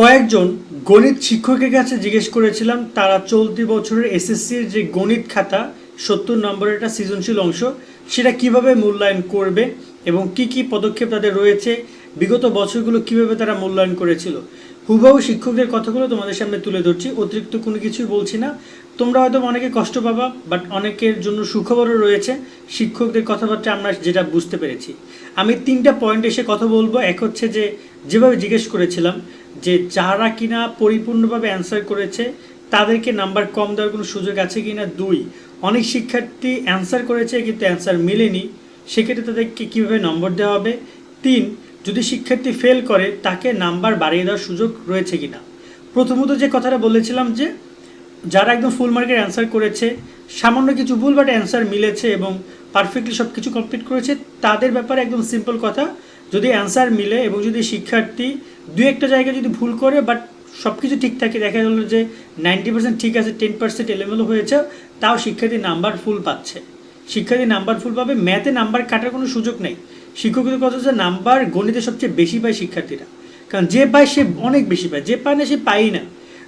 কয়েকজন গণিত শিক্ষকের কাছে জিজ্ঞেস করেছিলাম, তারা চলতি বছরের এসএসসির যে গণিত খাতা, সত্তর নম্বরের একটা সৃজনশীল অংশ, সেটা কীভাবে মূল্যায়ন করবে এবং কি কি পদক্ষেপ তাদের রয়েছে, বিগত বছরগুলো কীভাবে তারা মূল্যায়ন করেছিল। হুবাহু শিক্ষকদের কথাগুলো তোমাদের সামনে তুলে ধরছি। অতিরিক্ত কোনো কিছুই বলছি না। তোমরা হয়তো অনেকে কষ্ট পাবা বাট অনেকের জন্য সুখবরও রয়েছে। শিক্ষকদের কথাবার্তা আমরা যেটা বুঝতে পেরেছি। আমি তিনটা পয়েন্ট এসে কথা বলব। এক হচ্ছে যে, যেভাবে জিজ্ঞেস করেছিলাম যে, যারা কিনা পরিপূর্ণভাবে অ্যান্সার করেছে, তাদেরকে নাম্বার কম দেওয়ার কোনো সুযোগ আছে কিনা? দুই, অনেক শিক্ষার্থী অ্যান্সার করেছে, কিন্তু অ্যান্সার মেলেনি। সেক্ষেত্রে তাদেরকে কীভাবে নম্বর দেওয়া হবে? তিন যদি শিক্ষার্থী ফেল করে, তাকে নাম্বার বাড়িয়ে দেওয়ার সুযোগ রয়েছে কিনা? প্রথমত যে কথাটা বলেছিলাম যে, যারা একদম ফুল মার্কের অ্যান্সার করেছে, সামান্য কিছু ভুল বাট অ্যান্সার মিলেছে এবং পারফেক্টলি সব কিছু কমপ্লিট করেছে, তাদের ব্যাপারে একদম সিম্পল কথা, যদি অ্যান্সার মিলে এবং যদি শিক্ষার্থী দু একটা জায়গায় যদি ভুল করে বাট সব কিছু ঠিক থাকে, দেখা গেল যে নাইনটি পার্সেন্ট ঠিক আছে টেন পার্সেন্ট এলোমেলো হয়েছে, তাও শিক্ষার্থী নাম্বার ফুল পাচ্ছে। শিক্ষার্থী নাম্বার ফুল পাবে। ম্যাথে নাম্বার কাটার কোনো সুযোগ নেই। শিক্ষকদের কথা হচ্ছে নাম্বার গণিতে সবচেয়ে বেশি পায় শিক্ষার্থীরা। কারণ যে পায় সে অনেক বেশি পায়, যে পায় না সে পায়ই না।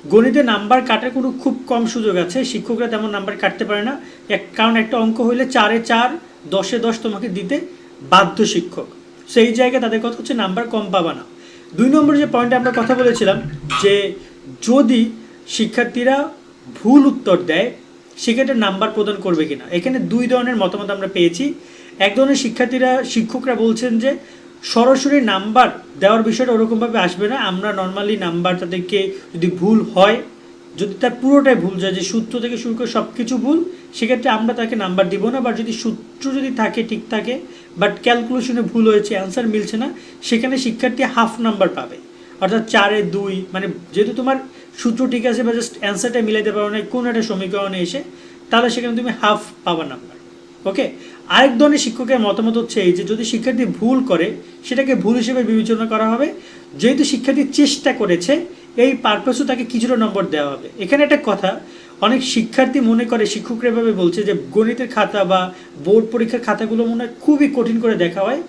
গণিতে নাম্বার কাটার কোনো খুব কম সুযোগ আছে, শিক্ষকরা তেমন নাম্বার কাটতে পারে না। এক, কারণ একটা অঙ্ক হইলে চারে চার, দশে দশ তোমাকে দিতে বাধ্য শিক্ষক। সেই জায়গায় তাদের কথা হচ্ছে নাম্বার কম পাবা না। দুই নম্বর যে পয়েন্টে আমরা কথা বলেছিলাম, যে যদি শিক্ষার্থীরা ভুল উত্তর দেয় সেক্ষেত্রে নাম্বার প্রদান করবে কিনা। এখানে দুই ধরনের মতামত আমরা পেয়েছি। এক ধরনের শিক্ষার্থীরা, শিক্ষকরা বলছেন যে, সরাসরি নাম্বার দেওয়ার বিষয়টা ওরকমভাবে আসবে না। আমরা নর্মালি নাম্বার তাদেরকে যদি ভুল হয়, যদি তার পুরোটাই ভুল যায়, যে সূত্র থেকে শুরু করে সব কিছু ভুল, সেক্ষেত্রে আমরা তাকে নাম্বার দিব না। বা যদি সূত্র যদি থাকে, ঠিক থাকে বাট ক্যালকুলেশনে ভুল হয়েছে অ্যান্সার মিলছে না, সেখানে শিক্ষার্থী হাফ নাম্বার পাবে। অর্থাৎ চারে দুই মানে যেহেতু তোমার সূত্র ঠিক আছে বা জাস্ট অ্যান্সারটা মিলাইতে পারো না কোনো একটা সমীকরণে এসে, তাহলে সেখানে তুমি হাফ পাবা নাম্বার ওকে আরেক ধরনের শিক্ষকের মতামত হচ্ছে এই যে, যদি শিক্ষার্থী ভুল করে, সেটাকে ভুল হিসেবে বিবেচনা করা হবে। যেহেতু শিক্ষার্থী চেষ্টা করেছে, এই পারপাসও তাকে কিছুটা নম্বর দেওয়া হবে। এখানে একটা কথা, অনেক শিক্ষার্থী মনে করে, শিক্ষকরা এভাবে বলছে যে, গণিতের খাতা বা বোর্ড পরীক্ষার খাতাগুলো মনে হয় খুবই কঠিন করে দেখা হয়।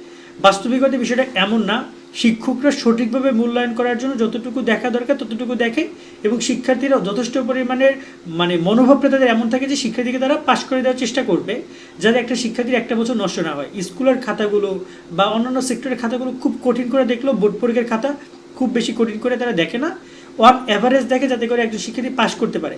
বাস্তবিকতা বিষয়টা এমন না শিক্ষকরা সঠিকভাবে মূল্যায়ন করার জন্য যতটুকু দেখা দরকার ততটুকু দেখে এবং শিক্ষার্থীরা যথেষ্ট পরিমাণের মানে মনোভাবটা তাদের এমন থাকে যে শিক্ষার্থীকে তারা পাশ করে দেওয়ার চেষ্টা করবে, যাতে একটা শিক্ষার্থীর একটা বছর নষ্ট না হয়। স্কুলের খাতাগুলো বা অন্যান্য সেক্টরের খাতাগুলো খুব কঠিন করে দেখলেও বোর্ড পরীক্ষার খাতা খুব বেশি কঠিন করে তারা দেখে না। ওয়ান অ্যাভারেজ দেখে যাতে করে একজন শিক্ষার্থী পাশ করতে পারে।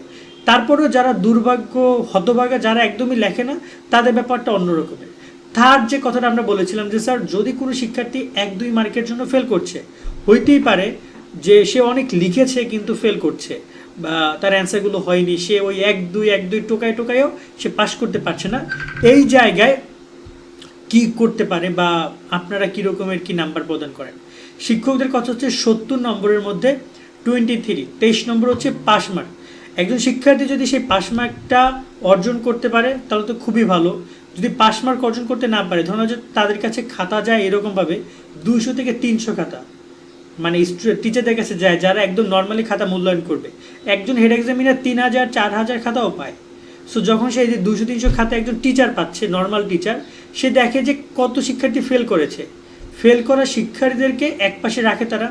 তারপরেও যারা দুর্ভাগ্য, হতভাগা যারা একদমই লেখে না, তাদের ব্যাপারটা অন্যরকমের। থার্ড যে কথাটা আমরা বলেছিলাম যে, স্যার, যদি কোনো শিক্ষার্থী এক দুই মার্কের জন্য ফেল করছে, হইতেই পারে যে সে অনেক লিখেছে কিন্তু ফেল করছে, বা তার অ্যান্সারগুলো হয়নি, সে ওই এক দুই এক দুই টোকায় টোকায়ও সে পাশ করতে পারছে না। এই জায়গায় কি করতে পারে বা আপনারা কী রকমের কি নাম্বার প্রদান করেন? শিক্ষকদের কথা হচ্ছে সত্তর নম্বরের মধ্যে টোয়েন্টি থ্রি তেইশ নম্বর হচ্ছে পাস মার্ক একজন শিক্ষার্থী যদি সেই পাস মার্কটা অর্জন করতে পারে, তাহলে তো খুবই ভালো। যদি পাস মার্ক অর্জন করতে না পারে, ধরুন যে তাদের কাছে খাতা যায় এরকমভাবে দুইশো থেকে তিনশো খাতা। মানে টিচারদের কাছে যায়, যারা একদম নর্মালি খাতা মূল্যায়ন করবে। একজন হেড এক্সামিনার তিন হাজার, চার হাজার খাতাও পায়। সো যখন সে যে দুশো তিনশো খাতা একজন টিচার পাচ্ছে নর্মাল টিচার সে দেখে যে কত শিক্ষার্থী ফেল করেছে। ফেল করা শিক্ষার্থীদেরকে এক পাশে রাখে তারা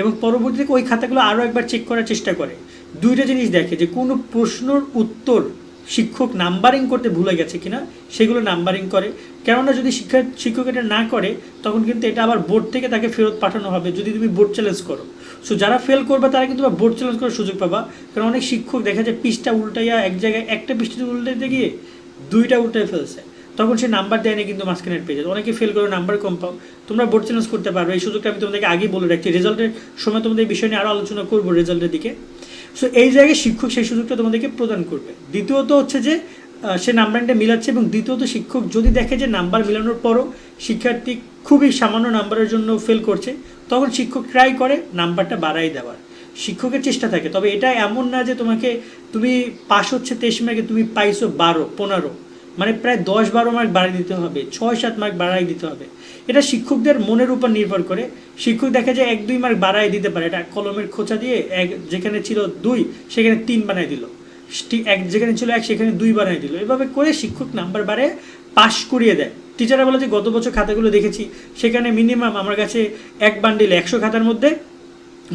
এবং পরবর্তীতে ওই খাতাগুলো আরও একবার চেক করার চেষ্টা করে। দুইটা জিনিস দেখে যে কোনো প্রশ্নর উত্তর শিক্ষক নাম্বারিং করতে ভুলে গেছে কিনা, সেগুলো নাম্বারিং করে। কেননা যদি শিক্ষা শিক্ষক এটা না করে, তখন কিন্তু এটা আবার বোর্ড থেকে তাকে ফেরত পাঠানো হবে, যদি তুমি বোর্ড চ্যালেঞ্জ করো। সো যারা ফেল করবে, তারা কিন্তু বোর্ড চ্যালেঞ্জ করার সুযোগ পাবা। কারণ অনেক শিক্ষক দেখা যায় পৃষ্ঠা উল্টাইয়া এক জায়গায় একটা পৃষ্ঠা উল্টাইতে গিয়ে দুইটা উল্টে ফেলছে। তখন সে নাম্বার দেয়নি, কিন্তু মাঝখানের পেজে অনেকে ফেল করে, নাম্বার কম পাও। তোমরা বোর্ড চ্যালেঞ্জ করতে পারবে। এই সুযোগটা আমি তোমাদেরকে আগেই বলে রাখছি। রেজাল্টের সময় তোমাদের এই বিষয় নিয়ে আরও আলোচনা করব রেজাল্টের দিকে। সো এই জায়গায় শিক্ষক সেই সুযোগটা তোমাদেরকে প্রদান করবে। দ্বিতীয়ত হচ্ছে যে সে নাম্বারটা মিলাচ্ছে এবং দ্বিতীয়ত শিক্ষক যদি দেখে যে নাম্বার মিলানোর পরও শিক্ষার্থী খুবই সামান্য নাম্বারের জন্য ফেল করছে, তখন শিক্ষক ট্রাই করে নাম্বারটা বাড়াই দেওয়ার। শিক্ষকের চেষ্টা থাকে, তবে এটা এমন না যে তোমাকে, তুমি পাশ হচ্ছে তেইশ মার্কে তুমি পাইছো বারো, পনেরো। মানে প্রায় দশ বারো মার্ক বাড়িয়ে দিতে হবে, ছয় সাত মার্ক বাড়াই দিতে হবে। এটা শিক্ষকদের মনের উপর নির্ভর করে। শিক্ষক দেখা যায় এক, দুই মার্ক বাড়াই দিতে পারে। এটা কলমের খোঁচা দিয়ে এক, যেখানে ছিল দুই, সেখানে তিন বানাই দিল। এক, যেখানে ছিল এক, সেখানে দুই বানাই দিল। এভাবে করে শিক্ষক নাম্বার বাড়ে পাশ করিয়ে দেয়। টিচাররা বলে যে, গত বছর খাতাগুলো দেখেছি। সেখানে মিনিমাম আমার কাছে এক বান্ডিল একশো খাতার মধ্যে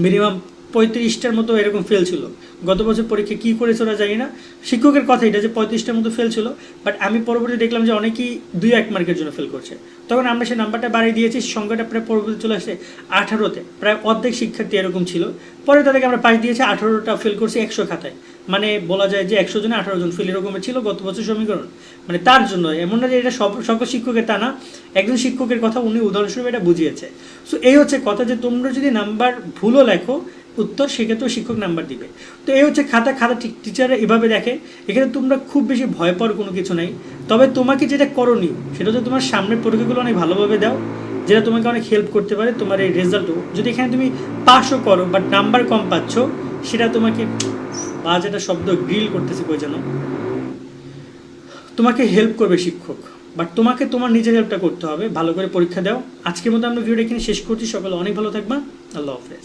মিনিমাম পঁয়ত্রিশটার মতো এরকম ফেল ছিল। গত বছর পরীক্ষা কী করেছে ওরা জানি না। শিক্ষকের কথা এটা যে পঁয়ত্রিশটার মতো ফেল ছিল বাট আমি পরবর্তী দেখলাম যে অনেকেই দুই এক মার্কের জন্য ফেল করছে। তখন আমরা সেই নাম্বারটা বাড়িয়ে দিয়েছি, সংখ্যাটা প্রায় পরবর্তী চলে আসছে আঠারোতে। প্রায় অর্ধেক শিক্ষার্থী এরকম ছিল। পরে তাদেরকে আমরা পাশ দিয়েছি, আঠারোটা ফেল করছি একশো খাতায়। মানে বলা যায় যে একশো জনে আঠারো জন ফেল এরকমের ছিল গত বছর সমীকরণ। মানে তার জন্য, এমন না যে এটা সব, সকল শিক্ষকের তা না। একজন শিক্ষকের কথা উনি উদাহরণস্বরূপ এটা বুঝিয়েছে। সো এই হচ্ছে কথা যে তোমরা যদি নাম্বার ভুলও লেখো উত্তর, সেক্ষেত্রেও শিক্ষক নাম্বার দিবে। তো এই হচ্ছে খাতা। খাতা টিচাররা এভাবে দেখে। এখানে তোমরা খুব বেশি ভয় পাওয়ার কোনো কিছু নাই। তবে তোমাকে যেটা করণীয়, সেটা হচ্ছে তোমার সামনের পরীক্ষাগুলো অনেক ভালোভাবে দাও। যেটা তোমাকে অনেক হেল্প করতে পারে তোমার এই রেজাল্টও যদি এখানে তুমি পাসও করো বাট নাম্বার কম পাচ্ছ, সেটা তোমাকে বাজ একটা শব্দ গ্রিল করতেছে কই যেন তোমাকে হেল্প করবে শিক্ষক। বাট তোমাকে তোমার নিজের হেল্পটা করতে হবে। ভালো করে পরীক্ষা দাও। আজকের মতো আমরা ভিডিওটা এখানে শেষ করছি। সকালে অনেক ভালো থাকবা। আল্লাহ হাফেজ।